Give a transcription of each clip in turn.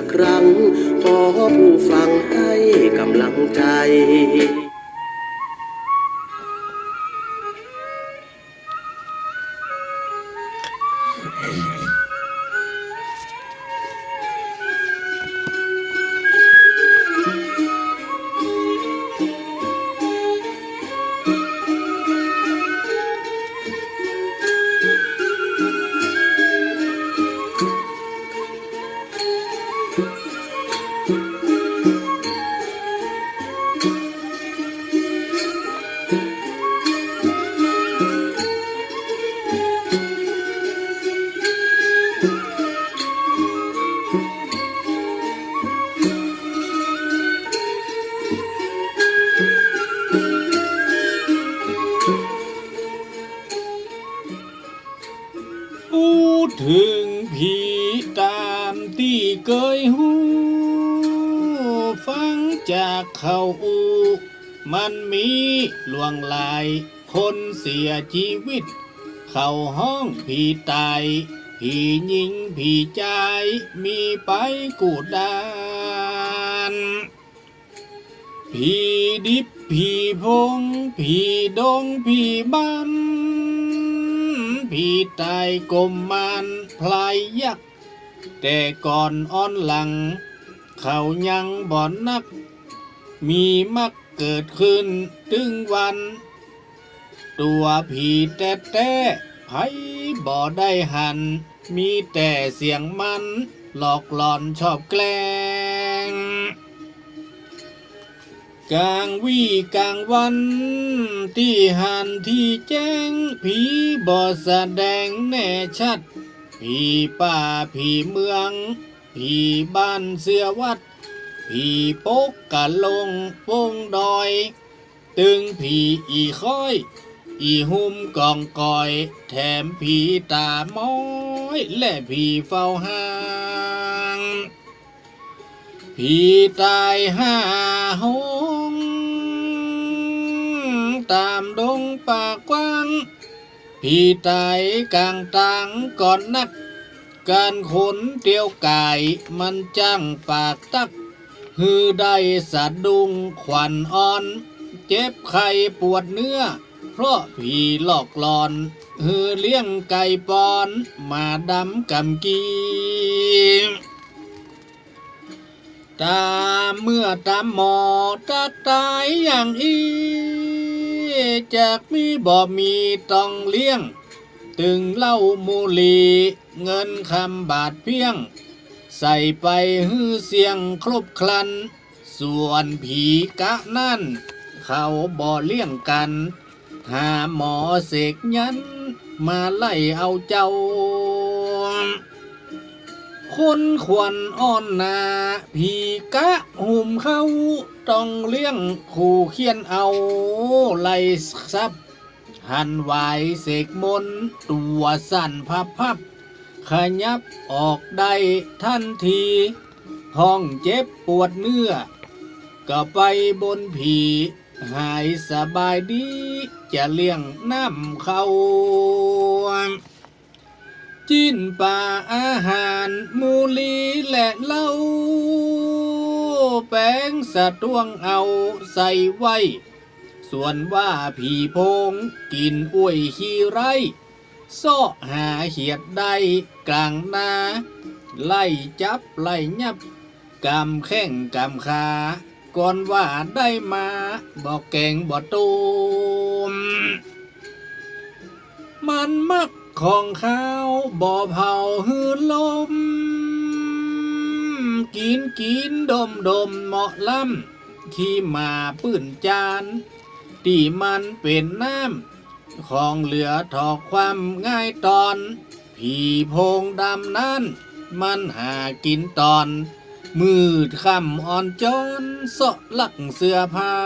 สักครั้ง ขอผู้ฟังให้กำลังใจากเขาอูมันมีลวงลาย คนเสียชีวิต เข้าห้องผีตาย ผีหญิงผีใจายมีไปกูดานผีดิบผีพงผีดงผีบันพี่ตายกลมมันพลายยักษ์แต่ก่อนอ่อนหลัง เขายังบ่อนนัก มีมักเกิดขึ้นถึงวัน ตัวผีแต่แต่ไผบ่ได้หัน มีแต่เสียงมัน หลอกหลอนชอบแกล้ง กลางวี่กลางวัน ที่หันที่แจ้ง ผีบ่แสดงแน่ชัด ผีป่าผีเมือง ผีบ้านเสือวัด ผีปกกะลงพงดอย ตึงผีอีค่อย อีหุ่มกองกอย แถมผีตาม้อย และผีเฝ้าห้างผีตายห้าหง ตามดงป่ากว้างผีตายกลางตังก่อนนัก การขนเตียวไกายมันจ้างปากตัก ฮือได้สะดุงขวัญอ่อน เจ็บไข้ปวดเนื้อ เพราะผีหลอกหลอน ฮือเลี้ยงไก่ปอน มาดำกำกีตาเมื่อตามหมอจะตายอย่างอีจากมีบ่มีต้องเลี้ยง ตึงเล่ามูลี เงินคำบาทเพียง ใส่ไปฮือเสียงครบครัน ส่วนผีกะนั่น เขาบ่เลี้ยงกัน หาหมอเสกยัน มาไล่เอาเจ้า คนขวัญอ่อนนา ผีกะหุ่มเขาต้องเลี้ยงขู่เขียนเอาไล่ซับหันไหวเสกมนต์ตัวสั่นพับพับ ขยับออกได้ทันที ห้องเจ็บปวดเนื้อ ก็ไปบนผี หายสบายดี จะเลี้ยงน้ำเขาจิ้นป่าอาหารมูลีและเหล้าแป้งสะตวงเอาใส่ไว้ ส่วนว่าผีพงกินอ้วยขี้ไร ซ้อหาเหียดได้กลางนาไล่จับไล่ยับกำแข้งกำขาก่อนว่าได้มาบอกแกงบ่ตูมมันมักของข้าวบ่เผาหืนลม กินกินดมดมเหมาะล้ำขี้มาปื้นจาน ที่มันเป็นน้ำ ของเหลือถอกความง่ายตอน ผีโพงดำนั้น มันหากินตอน มืดค่ำอ่อนจนเสาะลักเสื้อผ้า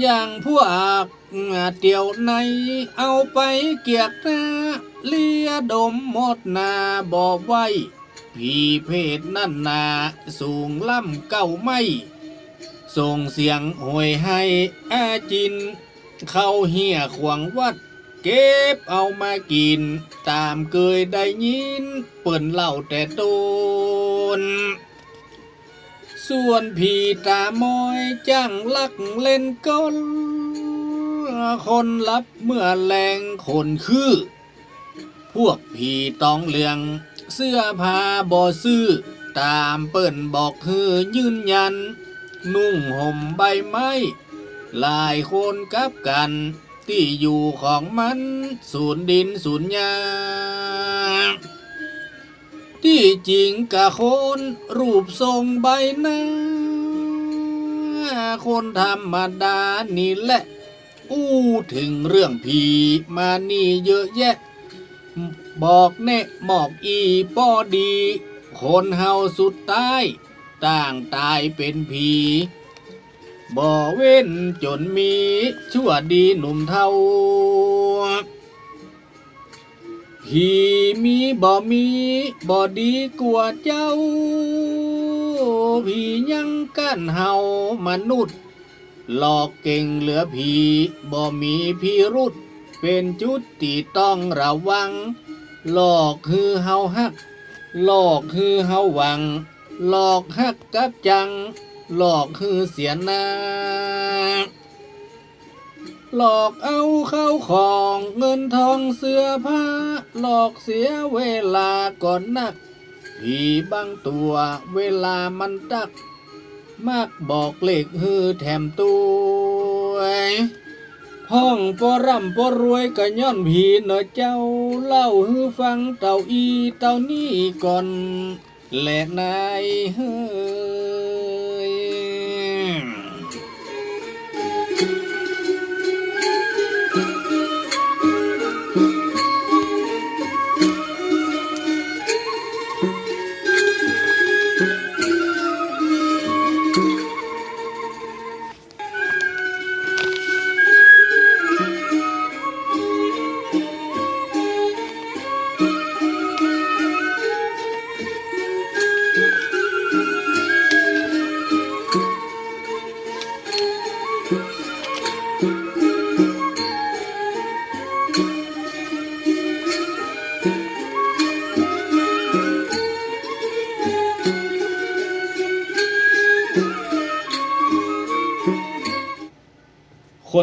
อย่างพวกเตียวในเอาไปเกียกหน้าเลียดมหมดนาบอกไว้ พี่เพศนั่นนาสูงล่ำเก้าไม่ ส่งเสียงหวยให้อาจิน เข้าเหียขวางวัด เก็บเอามากิน ตามเคยได้ยิน เปิ่นเล่าแต่ต้นส่วนผีตามอยจ้างลักเล่นกลคนรับเมื่อแรงคนคือ พวกผีต้องเหลือง เสื้อผ้าบ่ซื้อ ตามเปิ้นบอกคือยืนยัน นุ่งห่มใบไม้หลายคนกับกัน ที่อยู่ของมันศูนดินศูนยาที่จริงกะคน รูปทรงใบหน้า คนธรรมดานี่แหละ อู้ถึงเรื่องผีมานี่เยอะแยะ บอกแน่บอกอีป้อดี คนเฮาสุดตาย ต่างตายเป็นผีบ่เว้นจนมีชั่วดีหนุ่มเทาผีมีบ่มีบ่ดีกว่าเจ้าผียังกั้นเฮามนุษย์ หลอกเก่งเหลือผีบ่มีพิรุษเป็นจุดที่ต้องระวัง หลอกคือเฮาฮัก หลอกคือเฮาหวัง หลอกฮักกับจัง หลอกคือเสียนาหลอกเอาเข้าของเงินทองเสื้อผ้า หลอกเสียเวลาก่อนนักผีบางตัวเวลามันตัก มากบอกเลขฮือแถมตัวห้องปอร่ำปอรวยก็ย้อนผีเนอเจ้า เล่าฮือฟังเต่าอีเต่านี่ก่อน และนายเฮ้ย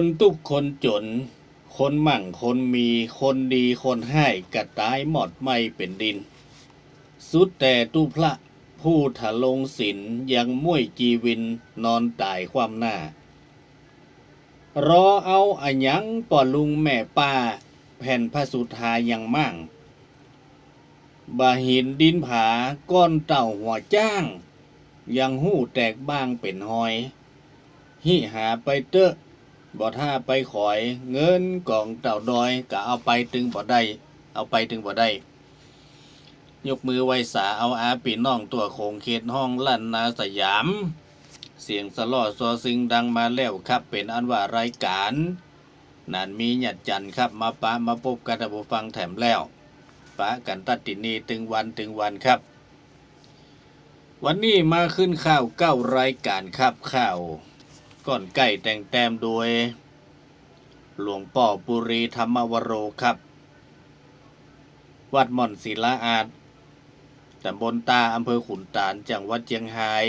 คนตุกคนจน คนมั่งคนมีคนดีคนให้กระตายหมดไม่เป็นดิน สุดแต่ตู้พระผู้ถลงศิลยังม่ยจีวินนอนตายความหน้า รอเอาอะหยังปอลุงแม่ป้า แผ่นพระสุธายังมั่งบาหินดินผาก้อนเต่าหัวจ้าง ยังหู้แตกบ้างเป็นหอยหิหาไปเตอะ บ่ถ้าไปขอยเงินกองเต่าดอยก็เอาไปถึงบ่ได้เอาไปถึงบ่ได้ยกมือไหวสาเอาอาปีน้องตัวโคงเขตห้องลั่นนาสยาม เสียงสลอซอซิงดังมาแล้วครับเป็นอันว่ารายการนั่นมีหยัดจันครับมาปะมาพบกันบูฟังแถมแล้วปะกันตัดตินีตึงวันตึงวันครับ วันนี้มาขึ้นข่าวเก้ารายการครับข่าว ก่อนไก่แต่งแต้มโดย หลวงป่อปุรีธรรมวโรครับ วัดม่อนศิลาอาจตำบลตาอำเภอขุนตาลจังหวัดเชียงราย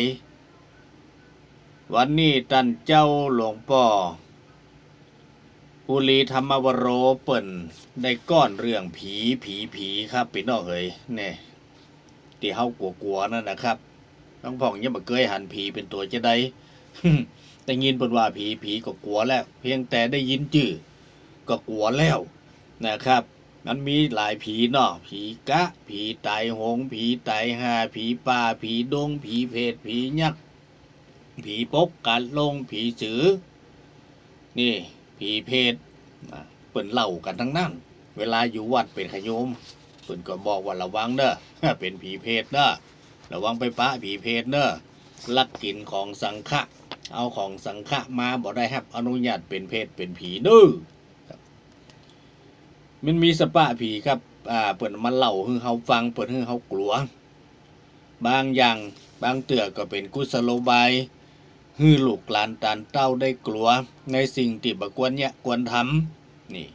วันนี้ตันเจ้าหลวงป่อปุรีธรรมวโรเปิ่นได้ก้อนเรื่องผีผีผีครับพี่น้องเอ๋ยเนี่ยที่เฮากลัวๆนั่นนะครับน้องพ่องยังมาเคยหันผีเป็นตัวจะได้ ได้ยินเปิ่นว่าผีผีก็กลัวแล้ว เพียงแต่ได้ยินจื่อก็กลัวแล้วนะครับ มันมีหลายผีเนาะผีกะ ผีไตหง ผีไตหาผีป่า ผีดง ผีเพศผียักษ์ผีปกกัดลง ผีสือ นี่ ผีเพศเปิ่นเล่ากันทั้งนั้น เวลาอยู่วัดเป็นขยมเปิ่นก็บอกว่าระวังเด้อเป็นผีเพศเด้อระวังไปปะผีเพศเด้อลักกินของสังฆะ เอาของสังฆะมาบ่ได้ครับ อนุญาตเป็นเพศเป็นผีเด้อมันมีสปะผีครับ อ่า เปิดมาเล่าให้เขาฟัง เปิดให้เขากลัว บางอย่างบางเตือก็เป็นกุศโลบายฮือลูกหลานตานเต้าได้กลัว ในสิ่งที่บกวนเนี่ยควรทำนี่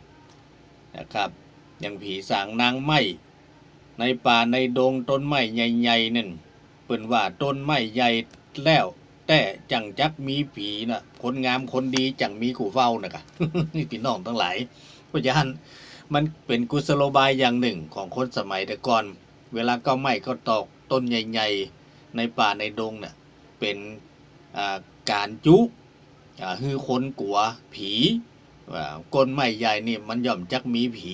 นะครับ อย่างผีสางนางไม้ในป่าในดงต้นไม้ใหญ่ๆนั่นเปิ่นว่าต้นไม้ใหญ่แล้ว แต่จังจักมีผีนะ่ะคนงามคนดีจังมีกูเฝ้านะกะนี่พี่น้องทั้งหลายเพราะฉะนั้นมันเป็นกุศโลบายอย่างหนึ่งของคนสมัยแต่ก่อน เวลาก้าไม้ก็ตอกต้นใหญ่ๆ ในป่าในดงเนี่ยเป็นการจุอ่าคือคนกลัวผีก้นไม้ใหญ่นี่มันย่อมจักมีผี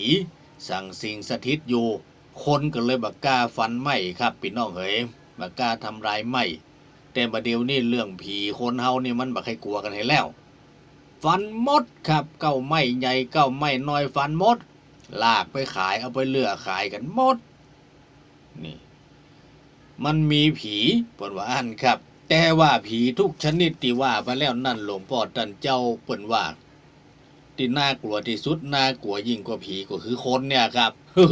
สั่งสิ่งสถิตอยู่ คนก็เลยบักกล้าฟันไม้ครับพี่น้องเอ๋ยบักกล้าทำลายไม้ แต่ประเดี๋ยวนี้เรื่องผีคนเฮานี่มันบักให้กลัวกันให้แล้ว ฟันมดครับเก้าไม้ใหญ่เก้าไม้น้อยฟันมด ลากไปขายเอาไปเลือกขายกันหมด นี่ มันมีผีเปิ่นว่าอันครับ แต่ว่าผีทุกชนิดที่ว่าไปแล้วนั่นหลวงพ่อตันเจ้าเปิ่นว่าที่น่ากลัวที่สุดน่ากลัวยิ่งกว่าผีก็คือคนเนี่ยครับอั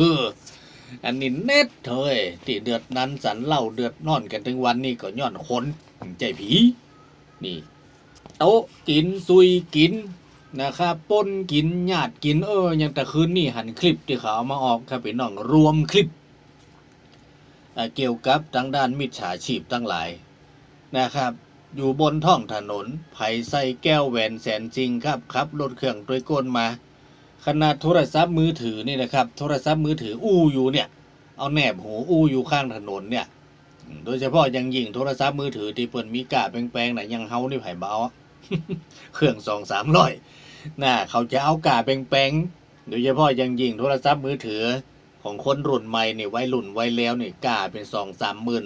อันนี้เน็ตเถยที่เดือดนั้นสันเล่าเดือดนอนกันถึงวันนี้ก็ย้อนคนใจผี นี่โต๊ะกินซุยกินนะครับป้นกินญาติกินเออยังแต่คืนนี่หันคลิปที่เขาเอามาออกครับพี่น้องรวมคลิปเกี่ยวกับทางด้านมิจฉาชีพทั้งหลายนะครับ อยู่บนท้องถนนไผ่ใส่แก้วแหวนแสนจริงครับขับรถเครื่องโดยกลมา ขนาดโทรศัพท์มือถือนี่นะครับ โทรศัพท์มือถืออู้อยู่เนี่ย เอาแนบหูอู้อยู่ข้างถนนเนี่ย โดยเฉพาะยังยิ่งโทรศัพท์มือถือที่เปิ่นมีกาแปลงๆน่ะยังเฮานี่ไผเบาเครื่องสองสามร้อยน่าเขาจะเอากาแปลงๆโดยเฉพาะยังยิ่งโทรศัพท์มือถือของคนรุ่นใหม่เนี่ยวัยรุ่นวัยแล้วเนี่ยกาเป็นสองสามหมื่น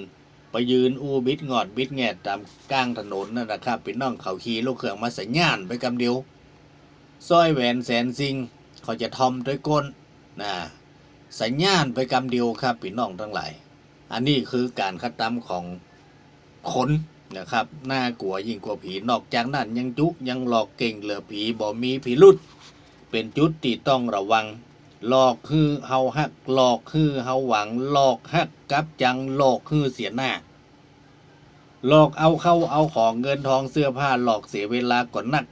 ไปยืนอู้บิดงอดบิดแงดตามกลางถนนนั่นนะครับเป็นน้องเขาขี่ลูกเครื่องมาสัญญาณไปกำเดียวสร้อยแหวนแสนซิง เขาจะทอมด้วยก้นนะสัญญาณไปกำเดียวครับพี่น้องทั้งหลาย อันนี้คือการคัดตำของคนนะครับน่ากลัวยิ่งกว่าผีนอกจากนั้นยังจุยังหลอกเก่งเหลือผีบ่มีผีรุดเป็นจุดที่ต้องระวังหลอกคือเฮาฮักหลอกคือเฮาหวังหลอกฮักกับจังหลอกคือเสียหน้าหลอกเอาเข้าเอาของเงินทองเสื้อผ้าหลอกเสียเวลาก่อนนัก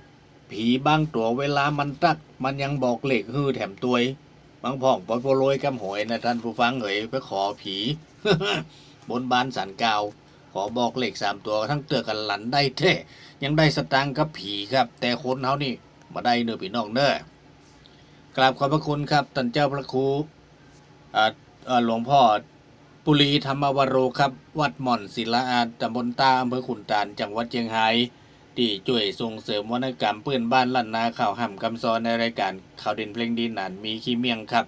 ผีบางตัวเวลามันตัก มันยังบอกเลขฮือแถมตัวยบางพ่องปอยโปรยกำหอยนะท่านผู้ฟังเอ๋ยไปขอผี บนบานสันกาวขอบอกเลขสามตัวทั้งเตือกันหลันได้แท้ยังได้สตังค์กับผีครับ แต่คนเขานี่มาได้เนื้อพี่น้องเน้อกราบขอบพระคุณครับท่านเจ้าพระครูหลวงพ่อปุรีธรรมวโรครับ วัดหม่อนศิลาอาตำบลตาอำเภอขุนตาลจังหวัดเชียงราย ที่ช่วยส่งเสริมวรรณกรรมเปื้อนบ้านลั่นนาข่าวห่ำคำซอนในรายการข่าวเด่นเพลงดีนานมีขี้เมียงครับ